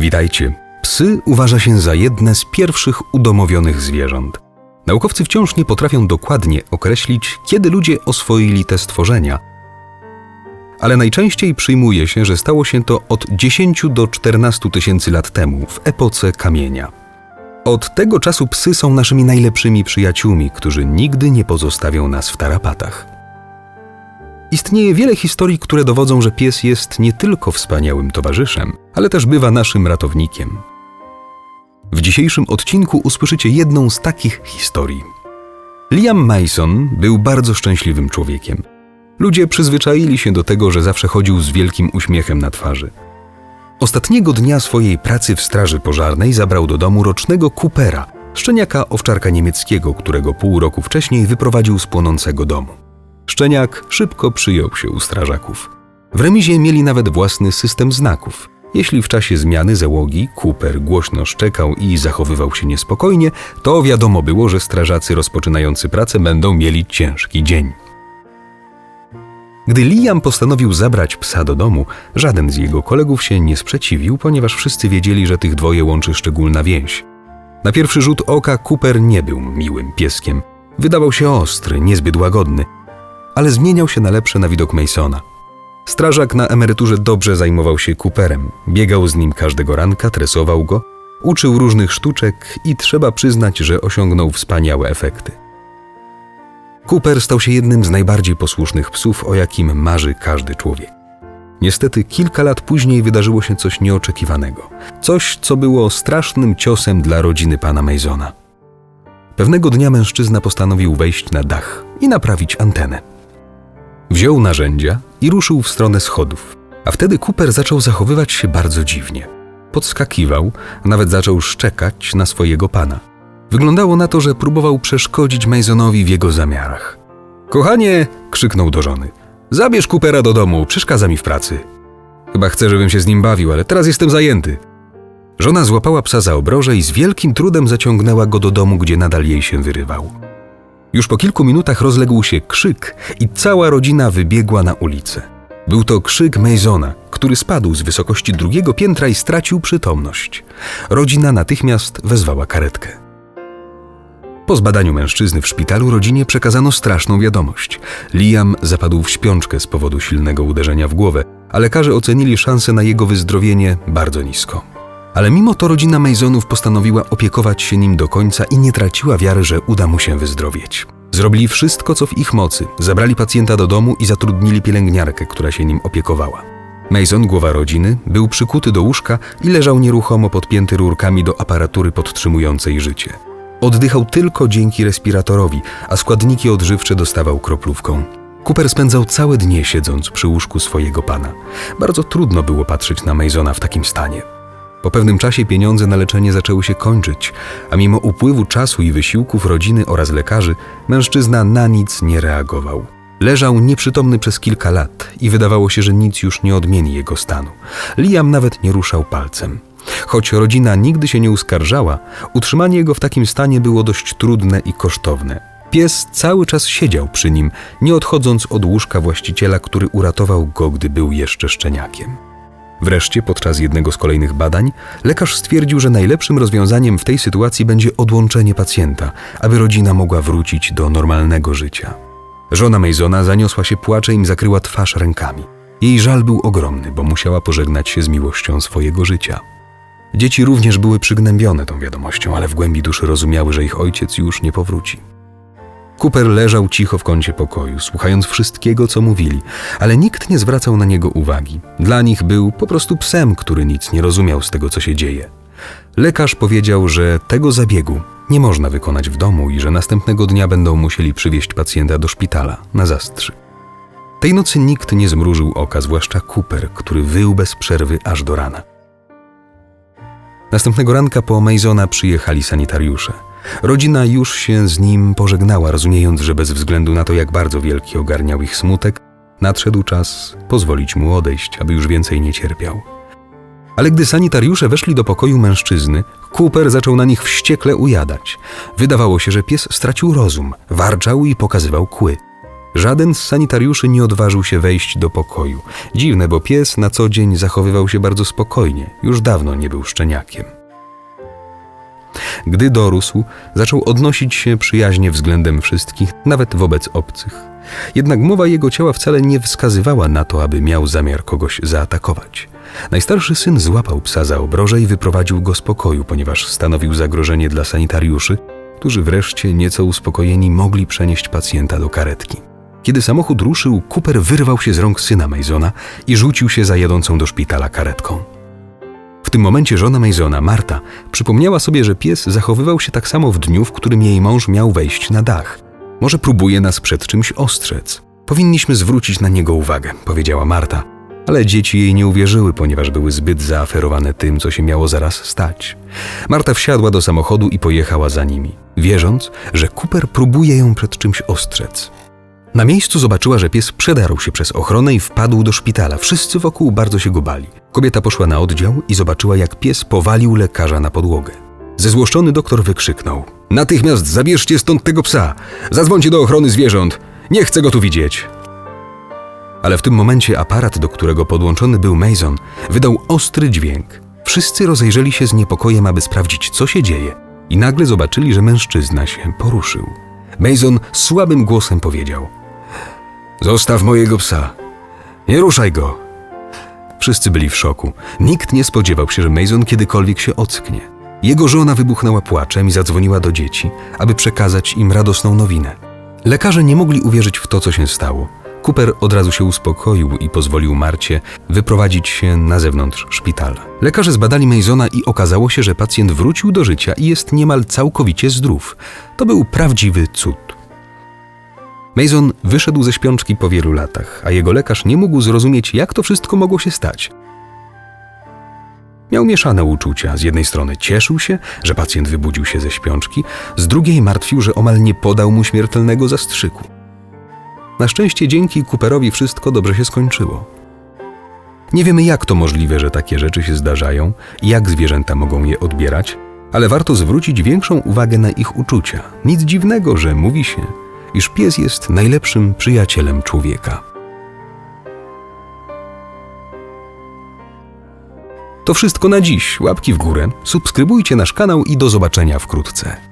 Witajcie. Psy uważa się za jedne z pierwszych udomowionych zwierząt. Naukowcy wciąż nie potrafią dokładnie określić, kiedy ludzie oswoili te stworzenia. Ale najczęściej przyjmuje się, że stało się to od 10 do 14 tysięcy lat temu, w epoce kamienia. Od tego czasu psy są naszymi najlepszymi przyjaciółmi, którzy nigdy nie pozostawią nas w tarapatach. Istnieje wiele historii, które dowodzą, że pies jest nie tylko wspaniałym towarzyszem, ale też bywa naszym ratownikiem. W dzisiejszym odcinku usłyszycie jedną z takich historii. Liam Mason był bardzo szczęśliwym człowiekiem. Ludzie przyzwyczaili się do tego, że zawsze chodził z wielkim uśmiechem na twarzy. Ostatniego dnia swojej pracy w straży pożarnej zabrał do domu rocznego Coopera, szczeniaka owczarka niemieckiego, którego pół roku wcześniej wyprowadził z płonącego domu. Szczeniak szybko przyjął się u strażaków. W remizie mieli nawet własny system znaków. Jeśli w czasie zmiany załogi Cooper głośno szczekał i zachowywał się niespokojnie, to wiadomo było, że strażacy rozpoczynający pracę będą mieli ciężki dzień. Gdy Liam postanowił zabrać psa do domu, żaden z jego kolegów się nie sprzeciwił, ponieważ wszyscy wiedzieli, że tych dwoje łączy szczególna więź. Na pierwszy rzut oka Cooper nie był miłym pieskiem. Wydawał się ostry, niezbyt łagodny, ale zmieniał się na lepsze na widok Masona. Strażak na emeryturze dobrze zajmował się Cooperem, biegał z nim każdego ranka, tresował go, uczył różnych sztuczek i trzeba przyznać, że osiągnął wspaniałe efekty. Cooper stał się jednym z najbardziej posłusznych psów, o jakim marzy każdy człowiek. Niestety kilka lat później wydarzyło się coś nieoczekiwanego. Coś, co było strasznym ciosem dla rodziny pana Masona. Pewnego dnia mężczyzna postanowił wejść na dach i naprawić antenę. Wziął narzędzia i ruszył w stronę schodów, a wtedy Cooper zaczął zachowywać się bardzo dziwnie. Podskakiwał, a nawet zaczął szczekać na swojego pana. Wyglądało na to, że próbował przeszkodzić Masonowi w jego zamiarach. Kochanie, krzyknął do żony. Zabierz Coopera do domu, przeszkadza mi w pracy. Chyba chce, żebym się z nim bawił, ale teraz jestem zajęty. Żona złapała psa za obroże i z wielkim trudem zaciągnęła go do domu, gdzie nadal jej się wyrywał. Już po kilku minutach rozległ się krzyk i cała rodzina wybiegła na ulicę. Był to krzyk Masona, który spadł z wysokości drugiego piętra i stracił przytomność. Rodzina natychmiast wezwała karetkę. Po zbadaniu mężczyzny w szpitalu rodzinie przekazano straszną wiadomość. Liam zapadł w śpiączkę z powodu silnego uderzenia w głowę, a lekarze ocenili szanse na jego wyzdrowienie bardzo nisko. Ale mimo to rodzina Masonów postanowiła opiekować się nim do końca i nie traciła wiary, że uda mu się wyzdrowieć. Zrobili wszystko, co w ich mocy. Zabrali pacjenta do domu i zatrudnili pielęgniarkę, która się nim opiekowała. Mason, głowa rodziny, był przykuty do łóżka i leżał nieruchomo podpięty rurkami do aparatury podtrzymującej życie. Oddychał tylko dzięki respiratorowi, a składniki odżywcze dostawał kroplówką. Cooper spędzał całe dnie siedząc przy łóżku swojego pana. Bardzo trudno było patrzeć na Masona w takim stanie. Po pewnym czasie pieniądze na leczenie zaczęły się kończyć, a mimo upływu czasu i wysiłków rodziny oraz lekarzy, mężczyzna na nic nie reagował. Leżał nieprzytomny przez kilka lat i wydawało się, że nic już nie odmieni jego stanu. Liam nawet nie ruszał palcem. Choć rodzina nigdy się nie uskarżała, utrzymanie go w takim stanie było dość trudne i kosztowne. Pies cały czas siedział przy nim, nie odchodząc od łóżka właściciela, który uratował go, gdy był jeszcze szczeniakiem. Wreszcie, podczas jednego z kolejnych badań, lekarz stwierdził, że najlepszym rozwiązaniem w tej sytuacji będzie odłączenie pacjenta, aby rodzina mogła wrócić do normalnego życia. Żona Masona zaniosła się płaczem i zakryła twarz rękami. Jej żal był ogromny, bo musiała pożegnać się z miłością swojego życia. Dzieci również były przygnębione tą wiadomością, ale w głębi duszy rozumiały, że ich ojciec już nie powróci. Cooper leżał cicho w kącie pokoju, słuchając wszystkiego, co mówili, ale nikt nie zwracał na niego uwagi. Dla nich był po prostu psem, który nic nie rozumiał z tego, co się dzieje. Lekarz powiedział, że tego zabiegu nie można wykonać w domu i że następnego dnia będą musieli przywieźć pacjenta do szpitala na zastrzyk. Tej nocy nikt nie zmrużył oka, zwłaszcza Cooper, który wył bez przerwy aż do rana. Następnego ranka po Masona przyjechali sanitariusze. Rodzina już się z nim pożegnała, rozumiejąc, że bez względu na to, jak bardzo wielki ogarniał ich smutek, nadszedł czas pozwolić mu odejść, aby już więcej nie cierpiał. Ale gdy sanitariusze weszli do pokoju mężczyzny, Cooper zaczął na nich wściekle ujadać. Wydawało się, że pies stracił rozum, warczał i pokazywał kły. Żaden z sanitariuszy nie odważył się wejść do pokoju. Dziwne, bo pies na co dzień zachowywał się bardzo spokojnie, już dawno nie był szczeniakiem. Gdy dorósł, zaczął odnosić się przyjaźnie względem wszystkich, nawet wobec obcych. Jednak mowa jego ciała wcale nie wskazywała na to, aby miał zamiar kogoś zaatakować. Najstarszy syn złapał psa za obroże i wyprowadził go z pokoju, ponieważ stanowił zagrożenie dla sanitariuszy, którzy wreszcie, nieco uspokojeni, mogli przenieść pacjenta do karetki. Kiedy samochód ruszył, Cooper wyrwał się z rąk syna Masona i rzucił się za jadącą do szpitala karetką. W tym momencie żona Masona, Marta, przypomniała sobie, że pies zachowywał się tak samo w dniu, w którym jej mąż miał wejść na dach. Może próbuje nas przed czymś ostrzec. Powinniśmy zwrócić na niego uwagę, powiedziała Marta. Ale dzieci jej nie uwierzyły, ponieważ były zbyt zaaferowane tym, co się miało zaraz stać. Marta wsiadła do samochodu i pojechała za nimi, wierząc, że Cooper próbuje ją przed czymś ostrzec. Na miejscu zobaczyła, że pies przedarł się przez ochronę i wpadł do szpitala. Wszyscy wokół bardzo się go bali. Kobieta poszła na oddział i zobaczyła, jak pies powalił lekarza na podłogę. Zezłoszczony doktor wykrzyknął: Natychmiast zabierzcie stąd tego psa! Zadzwońcie do ochrony zwierząt! Nie chcę go tu widzieć! Ale w tym momencie aparat, do którego podłączony był Mason, wydał ostry dźwięk. Wszyscy rozejrzeli się z niepokojem, aby sprawdzić, co się dzieje, i nagle zobaczyli, że mężczyzna się poruszył. Mason słabym głosem powiedział: Zostaw mojego psa. Nie ruszaj go. Wszyscy byli w szoku. Nikt nie spodziewał się, że Mason kiedykolwiek się ocknie. Jego żona wybuchnęła płaczem i zadzwoniła do dzieci, aby przekazać im radosną nowinę. Lekarze nie mogli uwierzyć w to, co się stało. Cooper od razu się uspokoił i pozwolił Marcie wyprowadzić się na zewnątrz szpitala. Lekarze zbadali Masona i okazało się, że pacjent wrócił do życia i jest niemal całkowicie zdrów. To był prawdziwy cud. Mason wyszedł ze śpiączki po wielu latach, a jego lekarz nie mógł zrozumieć, jak to wszystko mogło się stać. Miał mieszane uczucia. Z jednej strony cieszył się, że pacjent wybudził się ze śpiączki, z drugiej martwił, że omal nie podał mu śmiertelnego zastrzyku. Na szczęście dzięki Cooperowi wszystko dobrze się skończyło. Nie wiemy, jak to możliwe, że takie rzeczy się zdarzają i jak zwierzęta mogą je odbierać, ale warto zwrócić większą uwagę na ich uczucia. Nic dziwnego, że mówi się, iż pies jest najlepszym przyjacielem człowieka. To wszystko na dziś. Łapki w górę, subskrybujcie nasz kanał i do zobaczenia wkrótce.